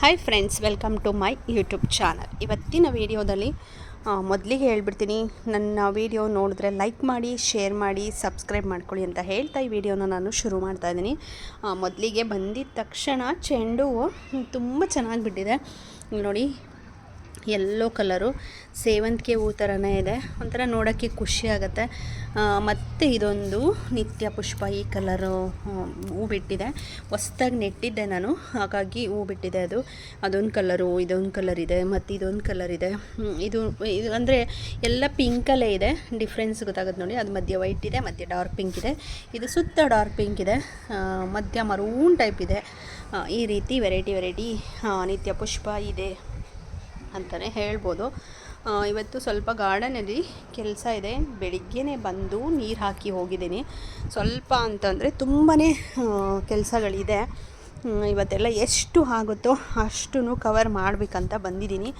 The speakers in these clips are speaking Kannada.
Hi friends welcome to my YouTube channel ಇವತ್ತಿನ ವಿಡಿಯೋದಲ್ಲಿ ಮೊದಲಿಗೆ ಹೇಳ್ಬಿಡ್ತೀನಿ, ನನ್ನ ವಿಡಿಯೋ ನೋಡಿದ್ರೆ ಲೈಕ್ ಮಾಡಿ ಶೇರ್ ಮಾಡಿ ಸಬ್ಸ್ಕ್ರೈಬ್ ಮಾಡ್ಕೊಳ್ಳಿ ಅಂತ ಹೇಳ್ತಾ ಈ ವಿಡಿಯೋನ ನಾನು ಶುರು ಮಾಡ್ತಾ ಇದ್ದೀನಿ. ಮೊದಲಿಗೆ ಬಂದಿದ್ದ ತಕ್ಷಣ ಚೆಂಡು ತುಂಬ ಚೆನ್ನಾಗಿ ಬಿಟ್ಟಿದೆ ನೋಡಿ ಯೆಲ್ಲೋ ಕಲರು. ಸೇವಂತಿಗೆ ಹೂ ಥರನೇ ಇದೆ. ಒಂಥರ ನೋಡೋಕ್ಕೆ ಖುಷಿ ಆಗುತ್ತೆ. ಮತ್ತು ಇದೊಂದು ನಿತ್ಯ ಪುಷ್ಪ ಈ ಕಲರು ಹೂ ಬಿಟ್ಟಿದೆ. ಹೊಸ್ದಾಗಿ ನೆಟ್ಟಿದ್ದೆ ನಾನು. ಹಾಗಾಗಿ ಹೂ ಬಿಟ್ಟಿದೆ ಅದು. ಅದೊಂದು ಕಲರು, ಇದೊಂದು ಕಲರ್ ಇದೆ, ಮತ್ತು ಇದೊಂದು ಕಲರ್ ಇದೆ. ಇದು ಇದು ಅಂದರೆ ಎಲ್ಲ ಪಿಂಕಲ್ಲೇ ಇದೆ. ಡಿಫ್ರೆನ್ಸ್ ಗೊತ್ತಾಗುತ್ತೆ ನೋಡಿ. ಅದು ಮಧ್ಯ ವೈಟ್ ಇದೆ, ಮಧ್ಯೆ ಡಾರ್ಕ್ ಪಿಂಕ್ ಇದೆ. ಇದು ಸುತ್ತ ಡಾರ್ಕ್ ಪಿಂಕ್ ಇದೆ. ಮಧ್ಯ ಮರೂನ್ ಟೈಪ್ ಇದೆ. ಈ ರೀತಿ ವೆರೈಟಿ ವೆರೈಟಿ ನಿತ್ಯ ಪುಷ್ಪ ಇದೆ. ಅಂತಲೇ ಹೇಳ್ಬೋದು. ಇವತ್ತು ಸ್ವಲ್ಪ ಗಾರ್ಡನಲ್ಲಿ ಕೆಲಸ ಇದೆ. ಬೆಳಿಗ್ಗೆನೇ ಬಂದು ನೀರು ಹಾಕಿ ಹೋಗಿದ್ದೀನಿ. ಸ್ವಲ್ಪ ಅಂತಂದರೆ ತುಂಬಾ ಕೆಲಸಗಳಿದೆ. ಇವತ್ತೆಲ್ಲ ಎಷ್ಟು ಆಗುತ್ತೋ ಅಷ್ಟು ಕವರ್ ಮಾಡಬೇಕಂತ ಬಂದಿದ್ದೀನಿ.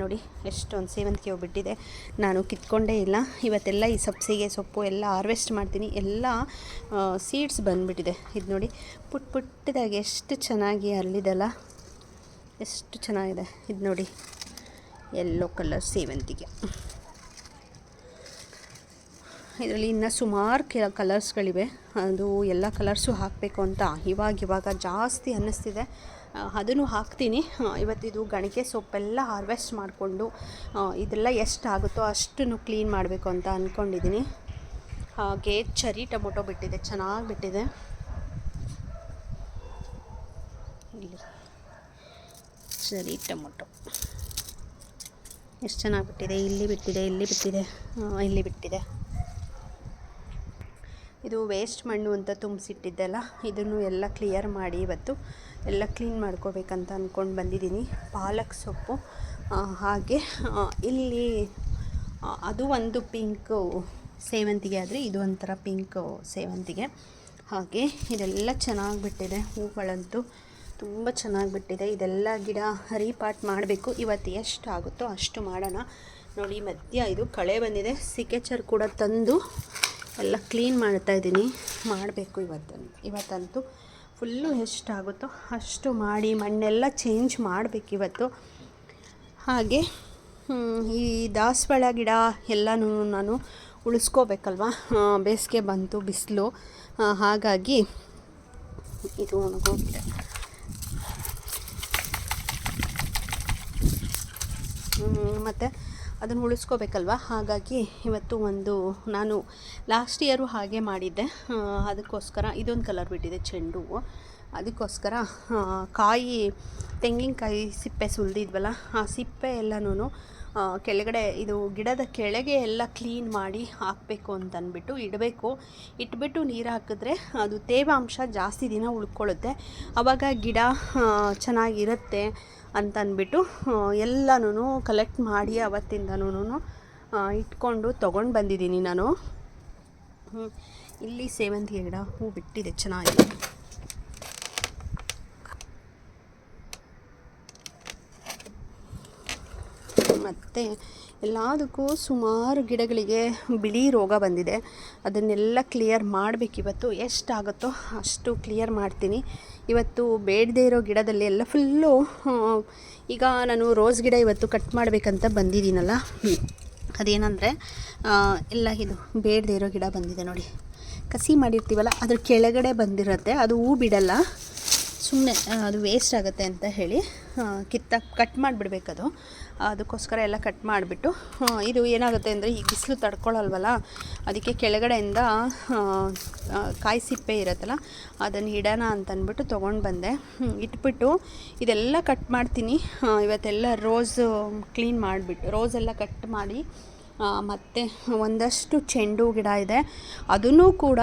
ನೋಡಿ, ಎಷ್ಟೊಂದು ಸೇವಂತಿಗೆ ಹೋಗ್ಬಿಟ್ಟಿದೆ. ಬಿಟ್ಟಿದೆ ನಾನು ಕಿತ್ಕೊಂಡೇ ಇಲ್ಲ. ಇವತ್ತೆಲ್ಲ ಈ ಸಬ್ಸಿಗೆ, ಸೊಪ್ಪು ಎಲ್ಲ ಹಾರ್ವೆಸ್ಟ್ ಮಾಡ್ತೀನಿ. ಎಲ್ಲ ಸೀಡ್ಸ್ ಬಂದುಬಿಟ್ಟಿದೆ. ಇದು ನೋಡಿ ಪುಟ್ ಪುಟ್ಟದಾಗಿ ಎಷ್ಟು ಚೆನ್ನಾಗಿ ಅಲ್ಲಿದೆಲ್ಲ ಎಷ್ಟು ಚೆನ್ನಾಗಿದೆ. ಇದು ನೋಡಿ. ಯೆಲ್ಲೋ ಕಲರ್ ಸೇವಂತಿಗೆ ಇದರಲ್ಲಿ ಇನ್ನು ಸುಮಾರು ಕೆ ಕಲರ್ಸ್ಗಳಿವೆ ಅದು ಎಲ್ಲ ಕಲರ್ಸು ಹಾಕಬೇಕು ಅಂತ ಇವಾಗ ಇವಾಗ ಜಾಸ್ತಿ ಅನ್ನಿಸ್ತಿದೆ. ಅದನ್ನು ಹಾಕ್ತೀನಿ. ಇವತ್ತಿದು ಗಣಿಕೆ ಸೊಪ್ಪೆಲ್ಲ ಹಾರ್ವೆಸ್ಟ್ ಮಾಡಿಕೊಂಡು ಇದೆಲ್ಲ ಎಷ್ಟು ಆಗುತ್ತೋ ಅಷ್ಟನ್ನು ಕ್ಲೀನ್ ಮಾಡಬೇಕು ಅಂತ ಅಂದ್ಕೊಂಡಿದ್ದೀನಿ ಹಾಗೆ ಚರಿ ಟೊಮೊಟೊ ಬಿಟ್ಟಿದೆ, ಚೆನ್ನಾಗಿ ಬಿಟ್ಟಿದೆ. ಇಲ್ಲಿ. Cherry tomato. ಎಷ್ಟು ಚೆನ್ನಾಗಿ ಬಿಟ್ಟಿದೆ, ಇಲ್ಲಿ ಬಿಟ್ಟಿದೆ ಇಲ್ಲಿ ಬಿಟ್ಟಿದೆ ಇಲ್ಲಿ ಬಿಟ್ಟಿದೆ. ಇದು ವೇಸ್ಟ್ ಮಣ್ಣು ಅಂತ ತುಂಬಿಸಿಟ್ಟಿದ್ದೆಲ್ಲ, ಇದನ್ನು ಎಲ್ಲ ಕ್ಲಿಯರ್ ಮಾಡಿ ಇವತ್ತು ಎಲ್ಲ ಕ್ಲೀನ್ ಮಾಡ್ಕೋಬೇಕಂತ ಅಂದ್ಕೊಂಡು ಬಂದಿದ್ದೀನಿ. ಪಾಲಕ್ ಸೊಪ್ಪು ಹಾಗೆ ಇಲ್ಲಿ ಅದು ಒಂದು ಪಿಂಕು ಸೇವಂತಿಗೆ ಆದರೆ ಇದು ಒಂಥರ ಪಿಂಕ್ ಸೇವಂತಿಗೆ. ಹಾಗೆ ಇದೆಲ್ಲ ಚೆನ್ನಾಗಿ ಬಿಟ್ಟಿದೆ ಹೂಗಳಂತೂ. ತುಂಬ ಚೆನ್ನಾಗಿ ಬಿಟ್ಟಿದೆ. ಇದೆಲ್ಲ ಗಿಡ ರೀಪಾಟ್ ಮಾಡಬೇಕು. ಇವತ್ತು ಎಷ್ಟು ಆಗುತ್ತೋ ಅಷ್ಟು ಮಾಡೋಣ. ನೋಡಿ ಮಧ್ಯ ಇದು ಕಳೆ ಬಂದಿದೆ. ಸಿಕೆಚರ್ ಕೂಡ ತಂದು ಎಲ್ಲ ಕ್ಲೀನ್ ಮಾಡ್ತಾ ಇದ್ದೀನಿ. ಮಾಡಬೇಕು ಇವತ್ತು. ಇವತ್ತಂತೂ ಫುಲ್ಲು ಎಷ್ಟಾಗುತ್ತೋ ಅಷ್ಟು ಮಾಡಿ, ಮಣ್ಣೆಲ್ಲ ಚೇಂಜ್ ಮಾಡಬೇಕು ಇವತ್ತು. ಹಾಗೆ ಈ ದಾಸವಾಳ ಗಿಡ ಎಲ್ಲನೂ ನಾನು ಉಳಿಸ್ಕೋಬೇಕಲ್ವ? ಬೇಸಿಗೆ ಬಂತು, ಬಿಸಿಲು. ಹಾಗಾಗಿ ಇದು ಒಣಗೋಗಿದೆ. ಮತ್ತು ಅದನ್ನು ಉಳಿಸ್ಕೋಬೇಕಲ್ವ? ಹಾಗಾಗಿ ಇವತ್ತು ಒಂದು ನಾನು ಲಾಸ್ಟ್ ಇಯರು ಹಾಗೆ ಮಾಡಿದ್ದೆ. ಅದಕ್ಕೋಸ್ಕರ ಇದೊಂದು ಕಲರ್ ಬಿಟ್ಟಿದೆ, ಚೆಂಡು ಅದಕ್ಕೋಸ್ಕರ ಕಾಯಿ, ತೆಂಗಿನಕಾಯಿ ಸಿಪ್ಪೆ ಸುಲಿದಿದ್ವಲ್ಲ, ಆ ಸಿಪ್ಪೆ ಎಲ್ಲನೂ ಕೆಳಗಡೆ ಇದು ಗಿಡದ ಕೆಳಗೆ ಎಲ್ಲ ಕ್ಲೀನ್ ಮಾಡಿ ಹಾಕಬೇಕು ಅಂತಂದ್ಬಿಟ್ಟು ಇಡಬೇಕು. ಇಟ್ಬಿಟ್ಟು ನೀರು ಹಾಕಿದ್ರೆ ಅದು ತೇವಾಂಶ ಜಾಸ್ತಿ ದಿನ ಉಳ್ಕೊಳ್ಳುತ್ತೆ. ಆವಾಗ ಗಿಡ ಚೆನ್ನಾಗಿರುತ್ತೆ ಅಂತ ಅಂದ್ಬಿಟ್ಟು ಎಲ್ಲನೂ ಕಲೆಕ್ಟ್ ಮಾಡಿ ಅವತ್ತಿಂದನೂ ಇಟ್ಕೊಂಡು ತೊಗೊಂಡು ಬಂದಿದ್ದೀನಿ ನಾನು. ಇಲ್ಲಿ ಸೇವಂತಿಗೆ ಗಿಡ ಹೂ ಬಿಟ್ಟಿದೆ ಚೆನ್ನಾಗಿದೆ ಮತ್ತು ಎಲ್ಲದಕ್ಕೂ ಸುಮಾರು ಗಿಡಗಳಿಗೆ ಬಿಳಿ ರೋಗ ಬಂದಿದೆ. ಅದನ್ನೆಲ್ಲ ಕ್ಲಿಯರ್ ಮಾಡಬೇಕಿವತ್ತು ಎಷ್ಟಾಗುತ್ತೋ ಅಷ್ಟು ಕ್ಲಿಯರ್ ಮಾಡ್ತೀನಿ. ಇವತ್ತು ಬೇಡದೇ ಇರೋ ಗಿಡದಲ್ಲಿ ಎಲ್ಲ ಫುಲ್ಲು ಈಗ ನಾನು ರೋಸ್ ಗಿಡ ಇವತ್ತು ಕಟ್ ಮಾಡಬೇಕಂತ ಬಂದಿದ್ದೀನಲ್ಲ. ಅದೇನಂದರೆ ಎಲ್ಲ ಇದು ಬೇಡದೇ ಇರೋ ಗಿಡ ಬಂದಿದೆ ನೋಡಿ. ಕಸಿ ಮಾಡಿರ್ತೀವಲ್ಲ, ಅದ್ರ ಕೆಳಗಡೆ ಬಂದಿರುತ್ತೆ. ಅದು ಹೂ ಬಿಡಲ್ಲ. ಸುಮ್ಮನೆ ಅದು ವೇಸ್ಟ್ ಆಗುತ್ತೆ ಅಂತ ಹೇಳಿ ಕಿತ್ತ ಕಟ್ ಮಾಡಿಬಿಡ್ಬೇಕದು. ಅದಕ್ಕೋಸ್ಕರ ಎಲ್ಲ ಕಟ್ ಮಾಡಿಬಿಟ್ಟು ಇದು ಏನಾಗುತ್ತೆ ಅಂದರೆ ಈ ಬಿಸಿಲು ತಡ್ಕೊಳ್ಳಲ್ವಲ್ಲ ಅದಕ್ಕೆ ಕೆಳಗಡೆಯಿಂದ ಕಾಯಿ ಸಿಪ್ಪೆ ಇರುತ್ತಲ್ಲ, ಅದನ್ನು ಇಡೋಣ ಅಂತಂದ್ಬಿಟ್ಟು ತೊಗೊಂಡು ಬಂದೆ. ಇಟ್ಬಿಟ್ಟು ಇದೆಲ್ಲ ಕಟ್ ಮಾಡ್ತೀನಿ. ಇವತ್ತೆಲ್ಲ ರೋಸು ಕ್ಲೀನ್ ಮಾಡಿಬಿಟ್ಟು ರೋಸೆಲ್ಲ ಕಟ್ ಮಾಡಿ ಮತ್ತು ಒಂದಷ್ಟು ಚೆಂಡು ಗಿಡ ಇದೆ. ಅದನ್ನು ಕೂಡ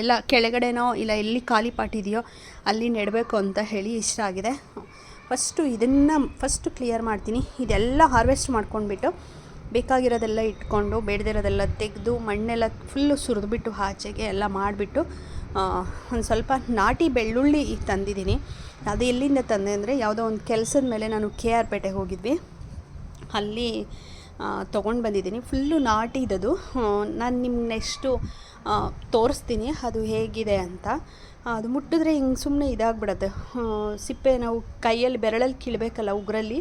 ಎಲ್ಲ ಕೆಳಗಡೆನೋ ಇಲ್ಲ ಎಲ್ಲಿ ಖಾಲಿ ಪಾಟ್ ಇದೆಯೋ ಅಲ್ಲಿ ನೆಡಬೇಕು ಅಂತ ಹೇಳಿ ಇಷ್ಟ ಆಗಿದೆ. ಫಸ್ಟು ಇದನ್ನು ಫಸ್ಟು ಕ್ಲಿಯರ್ ಮಾಡ್ತೀನಿ. ಇದೆಲ್ಲ ಹಾರ್ವೆಸ್ಟ್ ಮಾಡ್ಕೊಂಡ್ಬಿಟ್ಟು ಬೇಕಾಗಿರೋದೆಲ್ಲ ಇಟ್ಕೊಂಡು, ಬೇಡದಿರೋದೆಲ್ಲ ತೆಗೆದು, ಮಣ್ಣೆಲ್ಲ ಫುಲ್ಲು ಸುರಿದ್ಬಿಟ್ಟು ಆಚೆಗೆ ಎಲ್ಲ ಮಾಡಿಬಿಟ್ಟು ಒಂದು ಸ್ವಲ್ಪ ನಾಟಿ ಬೆಳ್ಳುಳ್ಳಿ ತಂದಿದ್ದೀನಿ. ಅದು ಎಲ್ಲಿಂದ ತಂದೆ ಅಂದರೆ ಯಾವುದೋ ಒಂದು ಕೆಲಸದ ಮೇಲೆ ನಾನು ಕೆ ಆರ್ ಪೇಟೆಗೆ ಹೋಗಿದ್ವಿ. ಅಲ್ಲಿ ತೊಗೊಂಡು ಬಂದಿದ್ದೀನಿ. ಫುಲ್ಲು ನಾಟಿದದು ನಾನು ನಿಮ್ಗೆ ನೆಕ್ಸ್ಟು ತೋರಿಸ್ತೀನಿ. ಅದು ಹೇಗಿದೆ ಅಂತ. ಅದು ಮುಟ್ಟಿದ್ರೆ ಹಿಂಗೆ ಸುಮ್ಮನೆ ಇದಾಗ್ಬಿಡತ್ತೆ. ಸಿಪ್ಪೆ ನಾವು ಕೈಯಲ್ಲಿ ಬೆರಳಲ್ಲಿ ಕೀಳಬೇಕಲ್ಲ ಉಗ್ರಲ್ಲಿ,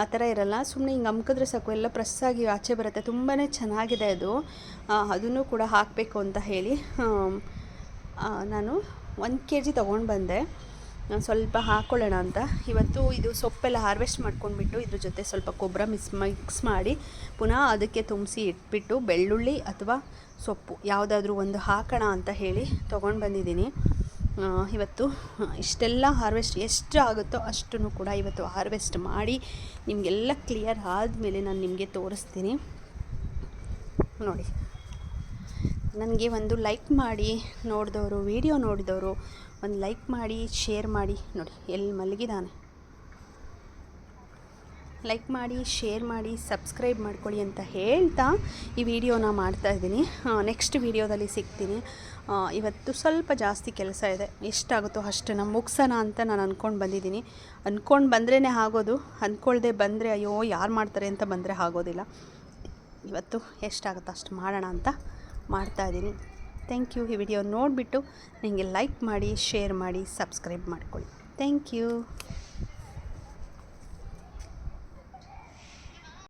ಆ ಥರ ಇರಲ್ಲ. ಸುಮ್ಮನೆ ಹಿಂಗೆ ಅಮ್ಕಿದ್ರೆ ಸಾಕು. ಎಲ್ಲ ಪ್ರೆಸ್ ಆಗಿ ಆಚೆ ಬರುತ್ತೆ. ತುಂಬಾ ಚೆನ್ನಾಗಿದೆ ಅದು. ಅದನ್ನು ಕೂಡ ಹಾಕಬೇಕು ಅಂತ ಹೇಳಿ. ನಾನು ಒಂದು ಕೆ ಜಿ ತೊಗೊಂಡು ಬಂದೆ. ನಾನು ಸ್ವಲ್ಪ ಹಾಕ್ಕೊಳ್ಳೋಣ ಅಂತ. ಇವತ್ತು ಇದು ಸೊಪ್ಪೆಲ್ಲ ಹಾರ್ವೆಸ್ಟ್ ಮಾಡ್ಕೊಂಡ್ಬಿಟ್ಟು ಇದ್ರ ಜೊತೆ ಸ್ವಲ್ಪ ಗೊಬ್ಬರ ಮಿಸ್ ಮಿಕ್ಸ್ ಮಾಡಿ ಪುನಃ ಅದಕ್ಕೆ ತುಂಬಿಸಿ ಇಟ್ಬಿಟ್ಟು ಬೆಳ್ಳುಳ್ಳಿ ಅಥವಾ ಸೊಪ್ಪು ಯಾವುದಾದ್ರೂ ಒಂದು ಹಾಕೋಣ ಅಂತ ಹೇಳಿ ತೊಗೊಂಡು ಬಂದಿದ್ದೀನಿ. ಇವತ್ತು ಇಷ್ಟೆಲ್ಲ ಹಾರ್ವೆಸ್ಟ್ ಎಷ್ಟು ಆಗುತ್ತೋ ಅಷ್ಟನ್ನು ಕೂಡ ಇವತ್ತು ಹಾರ್ವೆಸ್ಟ್ ಮಾಡಿ ನಿಮಗೆಲ್ಲ ಕ್ಲಿಯರ್ ಆದಮೇಲೆ ನಾನು ನಿಮಗೆ ತೋರಿಸ್ತೀನಿ. ನೋಡಿ. ನನಗೆ ಒಂದು ಲೈಕ್ ಮಾಡಿ ನೋಡಿದವರು ವಿಡಿಯೋ ನೋಡಿದವರು ಒಂದು ಲೈಕ್ ಮಾಡಿ, ಶೇರ್ ಮಾಡಿ. ನೋಡಿ, ಎಲ್ಲಿ ಮಲಗಿದಾನೆ ಲೈಕ್ ಮಾಡಿ, ಶೇರ್ ಮಾಡಿ, ಸಬ್ಸ್ಕ್ರೈಬ್ ಮಾಡ್ಕೊಳ್ಳಿ ಅಂತ ಹೇಳ್ತಾ ಈ ವಿಡಿಯೋನ ಮಾಡ್ತಾ ಇದ್ದೀನಿ. ನೆಕ್ಸ್ಟ್ ವಿಡಿಯೋದಲ್ಲಿ ಸಿಗ್ತೀನಿ. ಇವತ್ತು ಸ್ವಲ್ಪ ಜಾಸ್ತಿ ಕೆಲಸ ಇದೆ. ಎಷ್ಟಾಗುತ್ತೋ ಅಷ್ಟನ್ನು ಮುಗ್ಸೋಣ ಅಂತ ನಾನು ಅಂದ್ಕೊಂಡು ಬಂದಿದ್ದೀನಿ. ಅಂದ್ಕೊಂಡು ಬಂದ್ರೇ ಆಗೋದು. ಅಂದ್ಕೊಳ್ದೆ ಬಂದರೆ, ಅಯ್ಯೋ, ಯಾರು ಮಾಡ್ತಾರೆ ಅಂತ ಬಂದರೆ ಆಗೋದಿಲ್ಲ. ಇವತ್ತು ಎಷ್ಟಾಗುತ್ತೋ ಅಷ್ಟು ಮಾಡೋಣ ಅಂತ ಮಾಡ್ತಾ ಇದ್ದೀನಿ. ಥ್ಯಾಂಕ್ ಯು ಈ ವಿಡಿಯೋ ನೋಡಿಬಿಟ್ಟು ನನಗೆ ಲೈಕ್ ಮಾಡಿ ಶೇರ್ ಮಾಡಿ ಸಬ್ಸ್ಕ್ರೈಬ್ ಮಾಡ್ಕೊಳ್ಳಿ. Thank you.